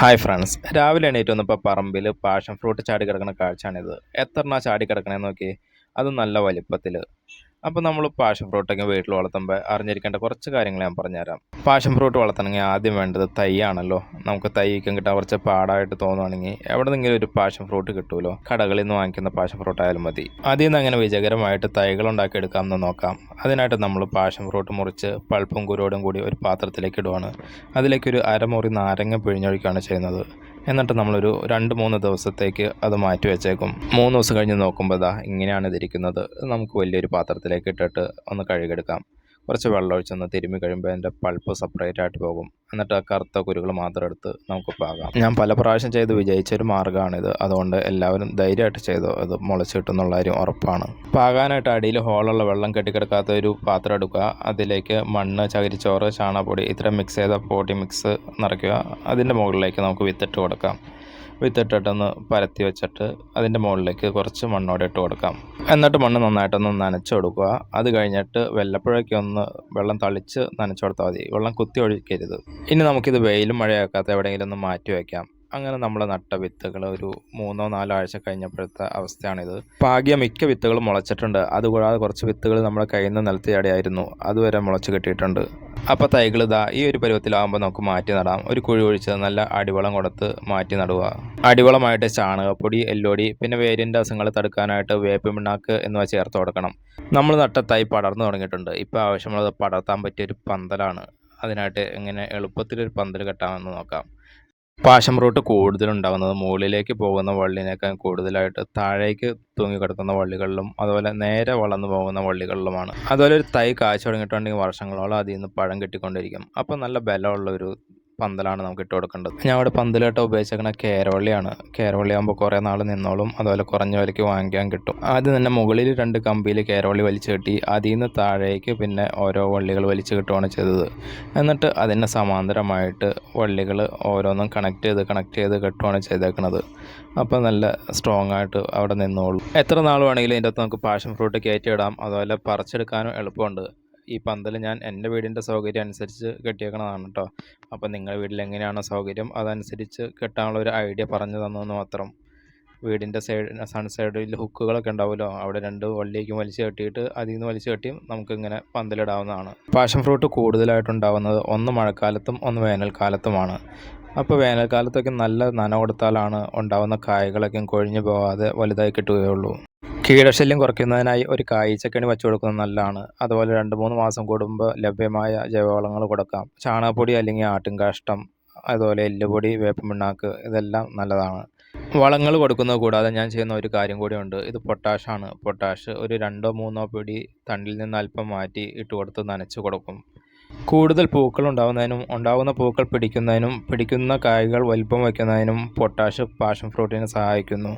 Hi friends രാവിലെ എണീറ്റ് വന്നപ്പോൾ പറമ്പിൽ പാഷൻ ഫ്രൂട്ട് ചാടി കിടക്കുന്ന കാഴ്ചയാണിത്. എത്രണ്ണ ചാടി കിടക്കണേന്ന് നോക്കി അത് നല്ല വലിപ്പത്തിൽ അപ്പോൾ നമ്മൾ പാഷൻ ഫ്രൂട്ടൊക്കെ വീട്ടിൽ വളർത്തുമ്പോൾ അറിഞ്ഞിരിക്കേണ്ട കുറച്ച് കാര്യങ്ങൾ ഞാൻ പറഞ്ഞുതരാം. പാഷൻ ഫ്രൂട്ട് വളർത്തണമെങ്കിൽ ആദ്യം വേണ്ടത് തൈയാണല്ലോ. നമുക്ക് തൈ തൈക്കും കിട്ടാൻ കുറച്ച് പാടായിട്ട് തോന്നുവാണെങ്കിൽ എവിടെ നിന്നെങ്കിലും ഒരു പാഷൻ ഫ്രൂട്ട് കിട്ടുമല്ലോ കടകളിൽ നിന്ന് വാങ്ങിക്കുന്ന പാഷൻ ഫ്രൂട്ട് ആയാലും മതി. അതിൽ നിന്ന് അങ്ങനെ വിജയകരമായിട്ട് തൈകൾ ഉണ്ടാക്കി എടുക്കാമെന്ന് നോക്കാം. അതിനായിട്ട് നമ്മൾ പാഷൻ ഫ്രൂട്ട് മുറിച്ച് പൾപ്പും കുരോടും കൂടി ഒരു പാത്രത്തിലേക്ക് ഇടുവാണ്. അതിലേക്കൊരു അരമുറി നാരങ്ങ പിഴിഞ്ഞൊഴിക്കുകയാണ് ചെയ്യുന്നത്. എന്നിട്ട് നമ്മളൊരു രണ്ട് മൂന്ന് ദിവസത്തേക്ക് അത് മാറ്റി വെച്ചേക്കും. മൂന്ന് ദിവസം കഴിഞ്ഞ് നോക്കുമ്പോൾ ഇതാ ഇങ്ങനെയാണ് ഇതിരിക്കുന്നത്. നമുക്ക് വലിയൊരു പാത്രത്തിലേക്ക് ഇട്ടിട്ട് ഒന്ന് കഴുകിയെടുക്കാം കുറച്ച് വെള്ളം ഒഴിച്ചൊന്ന് തിരുമ്മി കഴിയുമ്പോൾ അതിന്റെ പൾപ്പ് സെപ്പറേറ്റ് ആയിട്ട് പോകും. എന്നിട്ട് ആ കറുത്ത കുരുകൾ മാത്രം എടുത്ത് നമുക്ക് പാകാം ഞാൻ പല പ്രാവശ്യം ചെയ്ത് വിജയിച്ചൊരു മാർഗമാണിത്. അതുകൊണ്ട് എല്ലാവരും ധൈര്യമായിട്ട് ചെയ്തോ. അത് മുളച്ച് കിട്ടുന്നുള്ള കാര്യം ഉറപ്പാണ്. പാകാനായിട്ട് അടിയിൽ ഹോളുള്ള വെള്ളം കെട്ടിക്കിടക്കാത്ത ഒരു പാത്രം എടുക്കുക. അതിലേക്ക് മണ്ണ് ചകിരിച്ചോറ് ചാണകപ്പൊടി ഇത്ര മിക്സ് ചെയ്ത പൊടി മിക്സ് നിറയ്ക്കുക. അതിന്റെ മുകളിലേക്ക് നമുക്ക് വിത്തിട്ട് കൊടുക്കാം. വിത്തിട്ടിട്ടൊന്ന് പരത്തി വെച്ചിട്ട് അതിന്റെ മുകളിലേക്ക് കുറച്ച് മണ്ണോടെ ഇട്ട് കൊടുക്കാം. എന്നിട്ട് മണ്ണ് നന്നായിട്ടൊന്ന് നനച്ച് കൊടുക്കുക. അത് കഴിഞ്ഞിട്ട് വെള്ളപ്പുഴയ്ക്ക് ഒന്ന് വെള്ളം തളിച്ച് നനച്ച് കൊടുത്താൽ മതി. വെള്ളം കുത്തി ഒഴിക്കരുത്. ഇനി നമുക്കിത് വെയിലും മഴയാക്കാത്ത എവിടെയെങ്കിലും ഒന്ന് മാറ്റി വയ്ക്കാം അങ്ങനെ നമ്മൾ നട്ട വിത്തുകൾ ഒരു മൂന്നോ നാലോ ആഴ്ച കഴിഞ്ഞപ്പോഴത്തെ അവസ്ഥയാണിത്. ഭാഗ്യം മിക്ക വിത്തുകളും മുളച്ചിട്ടുണ്ട്. അതുകൂടാതെ കുറച്ച് വിത്തുകൾ നമ്മുടെ കയ്യിൽ നിന്ന് നിലത്തിയാടിയായിരുന്നു അതുവരെ മുളച്ച് കിട്ടിയിട്ടുണ്ട്. അപ്പോൾ തൈകൾ ഇതാ ഈ ഒരു പരുവത്തിലാകുമ്പോൾ നമുക്ക് മാറ്റി നടാം. ഒരു കുഴി ഒഴിച്ച് നല്ല അടിവളം കൊടുത്ത് മാറ്റി നടുക. അടിവളമായിട്ട് ചാണകപ്പൊടി എല്ലോടി പിന്നെ വേരിന്റെ അസുഖങ്ങൾ തടുക്കാനായിട്ട് വേപ്പ് പിണ്ണാക്ക് എന്നിവ ചേർത്ത് കൊടുക്കണം. നമ്മൾ നട്ട തൈ പടർന്നു തുടങ്ങിയിട്ടുണ്ട്. ഇപ്പോൾ ആവശ്യമുള്ളത് പടർത്താൻ പറ്റിയ ഒരു പന്തലാണ്. അതിനായിട്ട് എങ്ങനെ എളുപ്പത്തിലൊരു പന്തൽ കെട്ടാമെന്ന് നോക്കാം. പാശം റൂട്ട് കൂടുതലുണ്ടാകുന്നത് മുകളിലേക്ക് പോകുന്ന വള്ളിനേക്കാൾ കൂടുതലായിട്ട് താഴേക്ക് തൂങ്ങി കിടക്കുന്ന വള്ളികളിലും അതുപോലെ നേരെ വളർന്നു പോകുന്ന വള്ളികളിലുമാണ്. അതുപോലെ ഒരു തൈ കാഴ്ച തുടങ്ങിയിട്ടുണ്ടെങ്കിൽ വർഷങ്ങളോളം അതിൽ നിന്ന് പഴം കിട്ടിക്കൊണ്ടിരിക്കും. അപ്പോൾ നല്ല ബലമുള്ള ഒരു പന്തലാണ് നമുക്ക് ഇട്ട് കൊടുക്കേണ്ടത്. ഞാൻ അവിടെ പന്തലായിട്ട് ഉപയോഗിച്ചേക്കുന്ന കേരവള്ളിയാണ്. കേരവള്ളി ആകുമ്പോൾ കുറേ നാൾ നിന്നോളും അതുപോലെ കുറഞ്ഞ വിലയ്ക്ക് വാങ്ങിക്കാൻ കിട്ടും. ആദ്യം തന്നെ മുകളിൽ രണ്ട് കമ്പിയിൽ കേരവള്ളി വലിച്ചു കെട്ടി അതിൽ നിന്ന് താഴേക്ക് പിന്നെ ഓരോ വള്ളികൾ വലിച്ചു കിട്ടുകയാണ് ചെയ്തത്. എന്നിട്ട് അതിന് സമാന്തരമായിട്ട് വള്ളികൾ ഓരോന്നും കണക്ട് ചെയ്ത് കണക്ട് ചെയ്ത് കെട്ടുകയാണ് ചെയ്തേക്കുന്നത് അപ്പോൾ നല്ല സ്ട്രോങ് ആയിട്ട് അവിടെ നിന്നോളും. എത്ര നാൾ വേണമെങ്കിലും ഇതിന്റെ അകത്ത് നമുക്ക് പാഷൻ ഫ്രൂട്ട് കയറ്റി ഇടാം. അതുപോലെ പറിച്ചെടുക്കാനും എളുപ്പമുണ്ട്. ഈ പന്തൽ ഞാൻ എന്റെ വീടിന്റെ സൗകര്യം അനുസരിച്ച് കെട്ടിയേക്കണതാണ് കേട്ടോ അപ്പോൾ നിങ്ങളുടെ വീട്ടിൽ എങ്ങനെയാണോ സൗകര്യം അതനുസരിച്ച് കെട്ടാനുള്ള ഒരു ഐഡിയ പറഞ്ഞു തന്നെന്ന് മാത്രം. വീടിന്റെ സൈഡ് സൺ സൈഡിൽ ഹുക്കുകളൊക്കെ ഉണ്ടാവുമല്ലോ അവിടെ രണ്ട് വള്ളിയേക്കും വലിച്ചു കെട്ടിയിട്ട് അതിൽ നിന്ന് വലിച്ചു കെട്ടിയും നമുക്കിങ്ങനെ പന്തലിടാവുന്നതാണ്. പാഷൻ ഫ്രൂട്ട് കൂടുതലായിട്ടുണ്ടാവുന്നത് ഒന്ന് മഴക്കാലത്തും ഒന്ന് വേനൽക്കാലത്തുമാണ്. അപ്പോൾ വേനൽക്കാലത്തൊക്കെ നല്ല നന കൊടുത്താലാണ് ഉണ്ടാവുന്ന കായകളൊക്കെ കൊഴിഞ്ഞു പോകാതെ വലുതായി കിട്ടുകയുള്ളൂ. കീടശല്യം കുറയ്ക്കുന്നതിനായി ഒരു കായ്ച്ചക്കണി വെച്ചു കൊടുക്കുന്നത് നല്ലതാണ്. അതുപോലെ രണ്ട് മൂന്ന് മാസം കൂടുമ്പോൾ ലഭ്യമായ ജൈവവളങ്ങൾ കൊടുക്കാം. ചാണകപ്പൊടി അല്ലെങ്കിൽ ആട്ടിൻകാഷ്ടം അതുപോലെ എല്ലുപൊടി വേപ്പമിണ്ണാക്ക് ഇതെല്ലാം നല്ലതാണ്. വളങ്ങൾ കൊടുക്കുന്നത് കൂടാതെ ഞാൻ ചെയ്യുന്ന ഒരു കാര്യം കൂടിയുണ്ട്. ഇത് പൊട്ടാഷാണ്. പൊട്ടാഷ് ഒരു രണ്ടോ മൂന്നോ പിടി തണ്ടിൽ നിന്ന് അല്പം മാറ്റി ഇട്ട് കൊടുത്ത് നനച്ച് കൊടുക്കും. കൂടുതൽ പൂക്കൾ ഉണ്ടാകുന്നതിനും ഉണ്ടാകുന്ന പൂക്കൾ പിടിക്കുന്നതിനും പിടിക്കുന്ന കായ്കൾ വലിപ്പം വയ്ക്കുന്നതിനും പൊട്ടാഷ് പാഷൻ ഫ്രൂട്ടിനെ സഹായിക്കുന്നു.